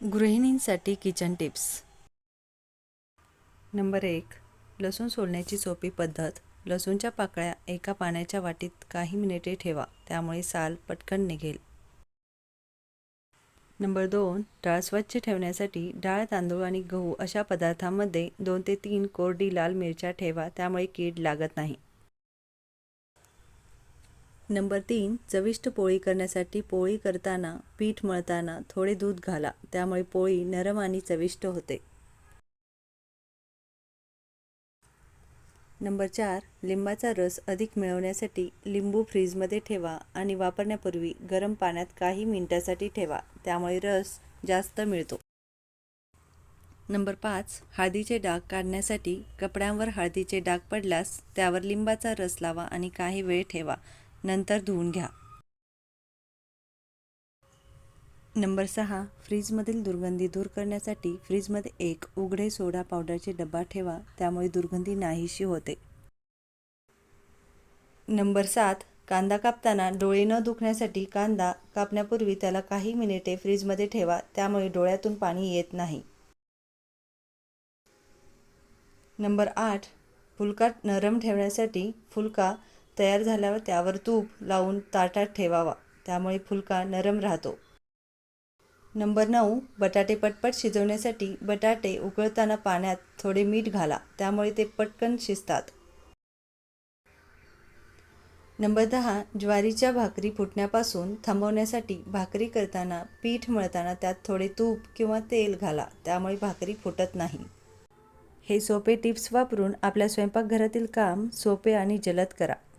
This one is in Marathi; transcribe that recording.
गृहिणींसाठी किचन टिप्स. नंबर एक लसूण सोलण्याची सोपी पद्धत. लसूणच्या पाकळ्या एका पाण्याच्या वाटीत काही मिनिटे ठेवा त्यामुळे साल पटकन निघेल. नंबर दोन डाळ स्वच्छ ठेवण्यासाठी डाळ तांदूळ आणि गहू अशा पदार्थांमध्ये दोन ते तीन कोरडी लाल मिरच्या ठेवा त्यामुळे कीड लागत नाही. नंबर तीन चविष्ट पोळी करण्यासाठी पोळी करताना पीठ मळताना थोडे दूध घाला. त्यामुळे पोळी नरम आणि चविष्ट होते. नंबर चार लिंबाचा रस अधिक मिळवण्यासाठी लिंबू फ्रीजमध्ये ठेवा आणि वापरण्यापूर्वी गरम पाण्यात काही मिनिटासाठी ठेवा. त्यामुळे रस जास्त मिळतो. नंबर पाच हळदीचे डाग काढण्यासाठी कपड्यांवर हळदीचे डाग पडल्यास त्यावर लिंबाचा रस लावा आणि काही वेळ ठेवा. नंतर धुवून घ्या. नंबर सहा फ्रीजमधील दुर्गंधी दूर करण्यासाठी फ्रीजमध्ये एक उघडे सोडा पावडरचे डबा ठेवा त्यामुळे दुर्गंधी नाहीशी होते. नंबर सात कांदा कापताना डोळे न दुखण्यासाठी कांदा कापण्यापूर्वी त्याला काही मिनिटे फ्रीजमध्ये ठेवा त्यामुळे डोळ्यातून पाणी येत नाही. नंबर आठ फुलका नरम ठेवण्यासाठी फुलका तयार झाल्यावर त्यावर तूप लावून ताटात ठेवावा. त्यामुळे फुलका नरम राहतो. नंबर नऊ बटाटे पटपट शिजवण्यासाठी बटाटे उकळताना पाण्यात थोडे मीठ घाला. त्यामुळे ते पटकन शिजतात. नंबर दहा ज्वारीच्या भाकरी फुटण्यापासून थांबवण्यासाठी भाकरी करताना पीठ मळताना त्यात थोडे तूप किंवा तेल घाला. त्यामुळे भाकरी फुटत नाही. हे सोपे टिप्स वापरून आपल्या स्वयंपाकघरातील काम सोपे आणि जलद करा.